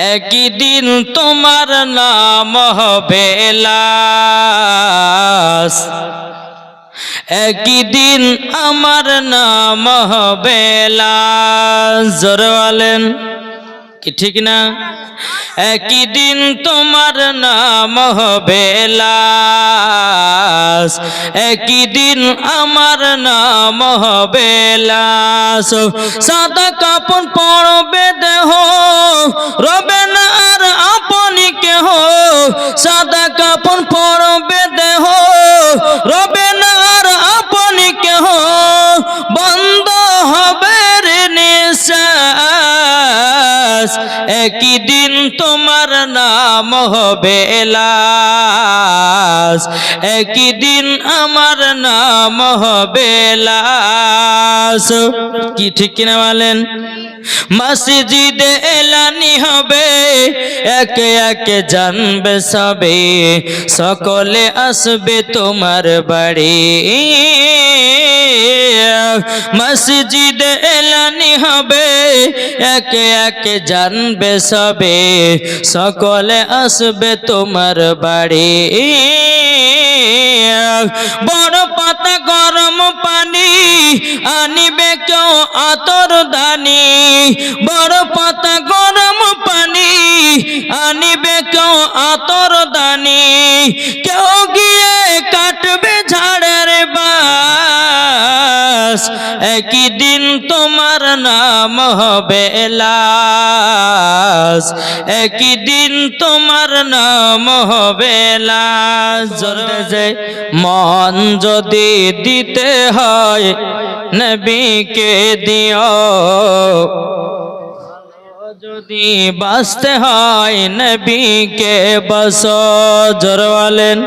একই দিন তোমার নাম হবে লাশ। একই দিন আমার নাম হবে লাশ। বলেন, কি ঠিক না? একই দিন তোমার নাম হবে লাশ। একই দিন আমার নাম হবে লাশ। সাদা কাপড় পরবে দেহ, রবে না আর আপনি কেহ। সাদা কাপড় পরবে দেহ, রবে না আর আপনি কেহ। বন্ধ হবে রে নিঃশ্বাস একই দিন তোমার নাম হবে লাশ। একই দিন আমার নাম হবে লাশ। কি ঠিক কিনা বলেন? মসজিদে এলানি হবে, একে একে জানবে সবে। সকলে আসবে তোমার বাড়ি। মসজিদ এলানি হবে, একে একে জানবে সবে। সকলে আসবে তোমার বাড়ি। বড় পাতা গরম পানি আনিবে কেউ আতর দানি। বড় পাতা গরম পানি আনিবে কেউ আতর দানি। কেউ গিয়ে কাটবে ঝাড়ের বাস একই দিন তোমার নাম হবে লাশ একই দিন তোমার নাম হবে লাশ যে মন যদি দিতে হয়, নবীকে দিও। যদি বাঁচতে হয় নবীকে বস জোর বলেন,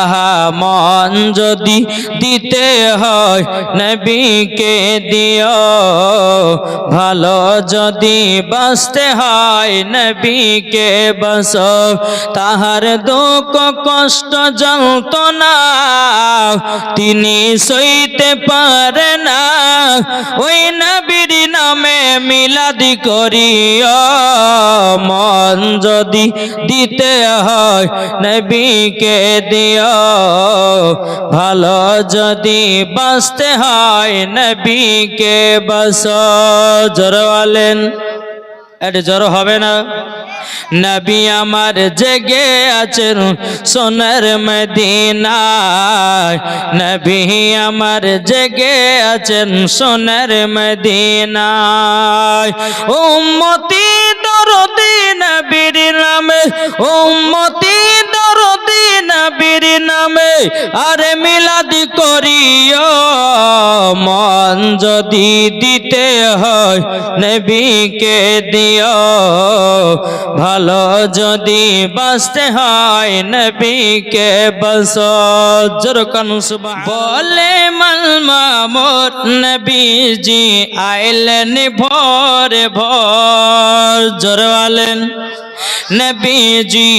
আহা, মন যদি দিতে হয় নবীকে দিও। ভালো যদি বাঁচতে হয় নবীকে বস তাহার দুঃখ কষ্ট যন্ত্রণা তিনি সইতে পারে না। ওই নবীর নামে মিলাদি করিও, মন যদি দিতে হয় নবীকে দিও। ভালো যদি বাঁচতে হয় নবীকে বাস জোর বলেন এটা জড়ো হবে না। নবী আমার জেগে আছেন সোনার মদিনায়। নবী আমার জেগে আছেন সোনার মদিনায়। উম্মতি নামে নামে, আরে মিলাদি করিও, মন যদি দিতে হয় নবীকে দিও, ভালো যদি বাঁচতে হয় নবীকে বস জোরকান বলে মালমা মোর নবীজি, আইলেন ভোর ভোর। জোরওয়ালেন। নবীজি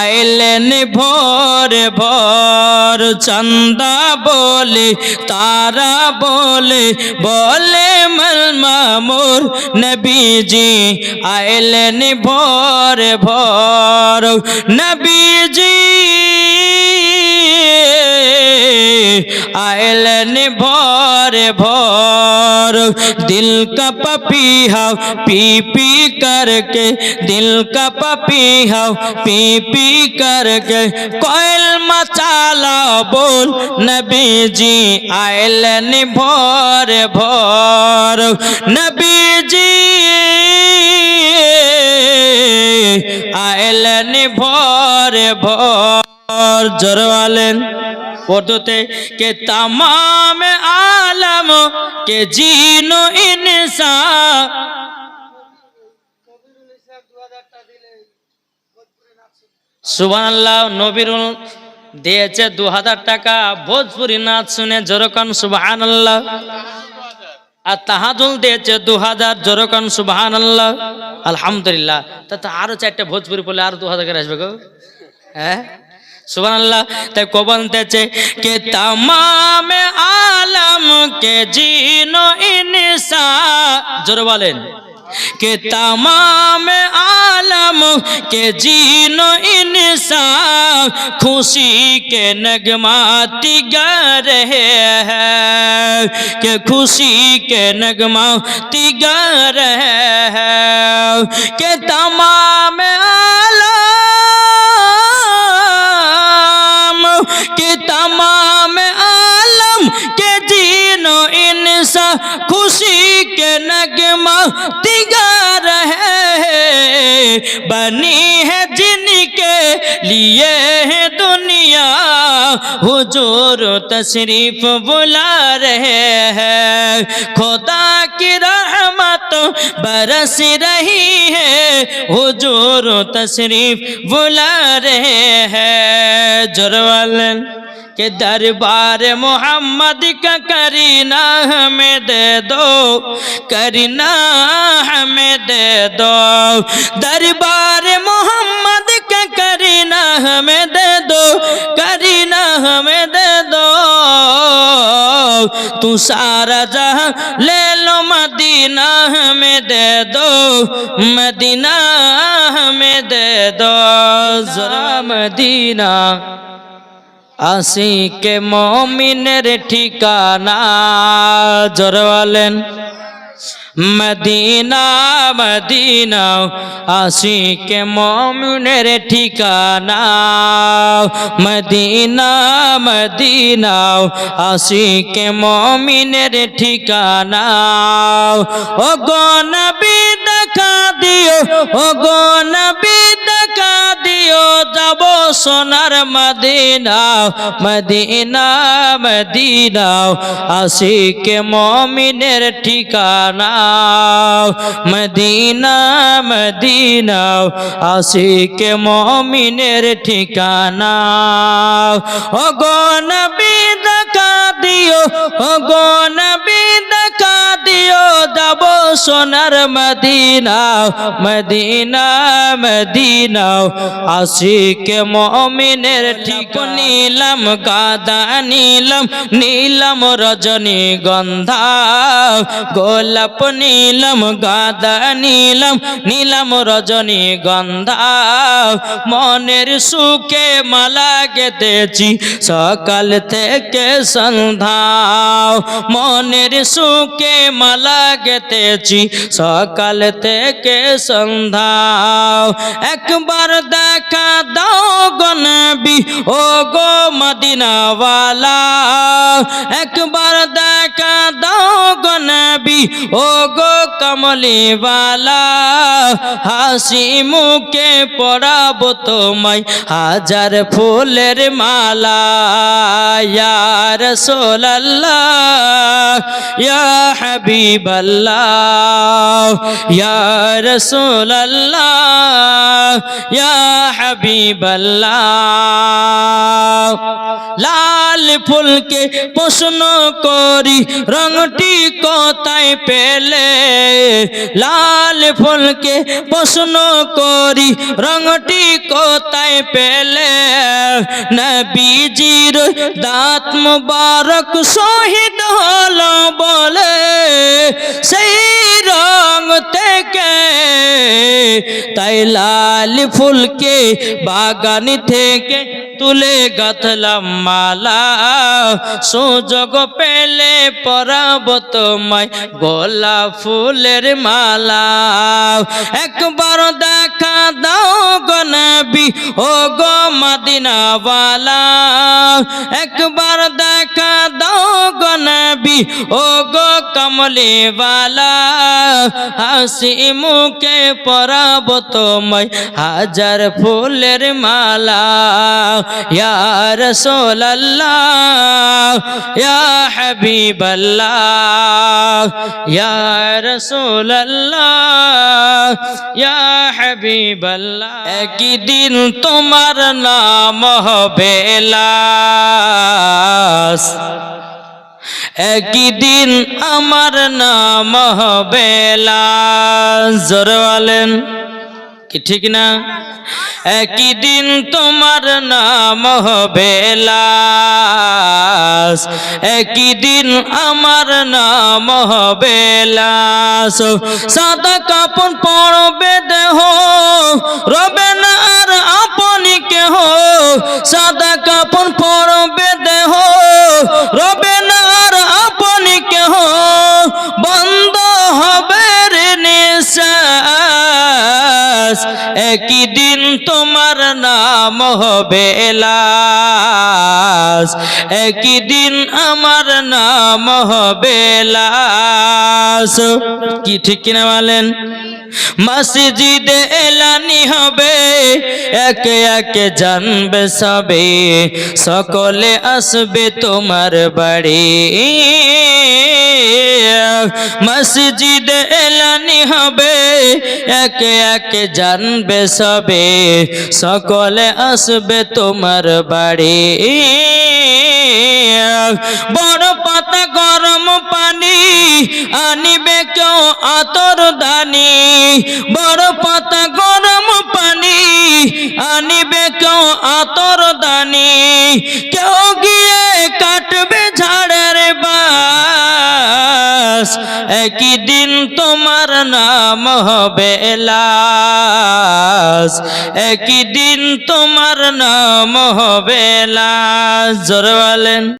আইলেন ভোর ভোর, চন্দা বলে, তারা বলে বলে মলমা মোর নবীজি আইলেন ভোর ভোর, নবীজি آئلن بھور بھور دل کا پپی ہاؤ پی پی کر کے دل کا پپی ہاؤ پی پی کر کے کوئل مچالا بول نبی جی آئل نے بھور بھور نبی جی آئلن بھور بھور भोर জোরওয়ালেন পড়তে কে তামাম আলম, কে জিনো ইনসা। সুবহানাল্লাহ, নবীরুল দিয়েছে দু হাজার টাকা। ভোজপুরি নাচ শুনে জোরকান সুবহানাল্লাহ। আর তাহাদুল দিয়েছে দু হাজার জোরকান সুবহানাল্লাহ। আলহামদুলিল্লাহ। তা আরও চারটে ভোজপুরি বলে আরও দু হাজার করে আসবে গো। হ্যাঁ? سبحان اللہ تک کو بنتے چھے کہ تمام عالم کے جین و انسان جر والین کہ تمام عالم کے جین و انسان خوشی کے نگماتی گا رہے ہیں کہ خوشی کے نگماتی گا ہے ہیں کہ تمام عالم دیگر ہے۔ بنی ہے جن کے لیے ہے دنیا۔ حضور تصریف بلا رہے ہیں۔ خدا کی رحمت برس رہی ہے۔ حضور تصریف بلا رہے ہیں۔ جروال کہ دربار محمد کا کرینا ہمیں دے دو کرینا ہمیں دے دو۔ دربار محمد کا کرینا ہمیں دے دو کرینا ہمیں دے دو۔ تو سارا جہاں لے لو، مدینہ ہمیں دے دو۔ مدینہ ہمیں دے دو۔ ذرا مدینہ۔ আশিকে মমিনের ঠিকানা জরওয়ালেন। মদিনা মদিনা, আশিকে মমিনের ঠিকানা। মদিনা মদিনা, আশিকে মমিনের ঠিকানা। ও গো নবী দেখা দিও ও গো নবী সোনার মদিনা মদিনা মদিনা, আশিকে মমিনের ঠিকানা। মদিনা মদিনা, আশিকে মমিনের ঠিকানা। ও গো নবী দেখা দিও ও গো নবী দেখা দিও যাব সোনার মদিনা মদিনা মদিনা। আশিকে মমিনের ঠিক নীলম, গাদা নীলম নীলম রজনী গন্ধা গোলাপ নীলম, গাদা নীলম নীলম রজনী গন্ধা মনের সুখে মালা গেতেছি সকাল থেকে সন্ধ্যা। মনের সুখে মালা গেতেছি সকাল থেকে সন্ধ্যা একবার দেখা দাও গনবি ও গো মদিনাওয়ালা একবার দেখা দাও গনবি ও গো কমলিওয়ালা, হাসি মুখে পড়াব তোমায়, হাজার ফুলের মালা। ইয়া রাসূলুল্লাহ, ইয়া হাবিবাল্লাহ, ইয়া রাসূলুল্লাহ, ইয়া লাল ফুলকে প্রশ্ন করি, রংটি কোথায় পেলে লাল ফুলকে প্রশ্ন করি রংটি কোথায় পেলে? নবীজির দাঁত মুবারক শহীদ হলো বলে, সেই রং থেকে, তাই লাল ফুলকে বাগান থেকে তুলে গাথলাম মালা। সুযোগ পেলে পরাব তোমায় গোলা ফুলের মালা। একবার দেখা দাও গনবি ও গো মদিনাওয়ালা। একবার দেখা দাও গনবি ও গো কমলিওয়ালা। হাসি মুখে পরাব তোমায় হাজার ফুলের মালা। ইয়া রাসূলুল্লাহ, ইয়া হাবিবাল্লাহ, ইয়া রাসূলুল্লাহ, ইয়া হাবিবাল্লাহ। তোমার নাম হবে লাশ। একদিন আমার নাম হবে জোরে কি ঠিক না? একদিন তোমার নাম হবে লাশ। একদিন আমার নাম হবে সাদা কাপন পড়বে দেহ, রবে না আর আপনি কেহ। সাদা কাপন পর একই দিন তোমার নাম হবে লাশ একই দিন আমার নাম হবে লাশ কি ঠিক কিনা বলেন? মসজিদে এলানি হবে, একে একে জানবে সবে। সকলে আসবে তোমার বাড়ি। মসজিদে এলানি হবে, একে একে জানবে সবে। সকলে আসবে তোমার বাড়ি। বড় পাতা গরম পানি আনিবে কেউ আতর দানি। বড় পাতা গরম পানি আনিবে কেউ আতর দানি। কেউ গিয়ে কাটবে বাস একই দিন তোমার নাম হবে লাশ একই দিন তোমার নাম হবে লাশ জোরে বলেন।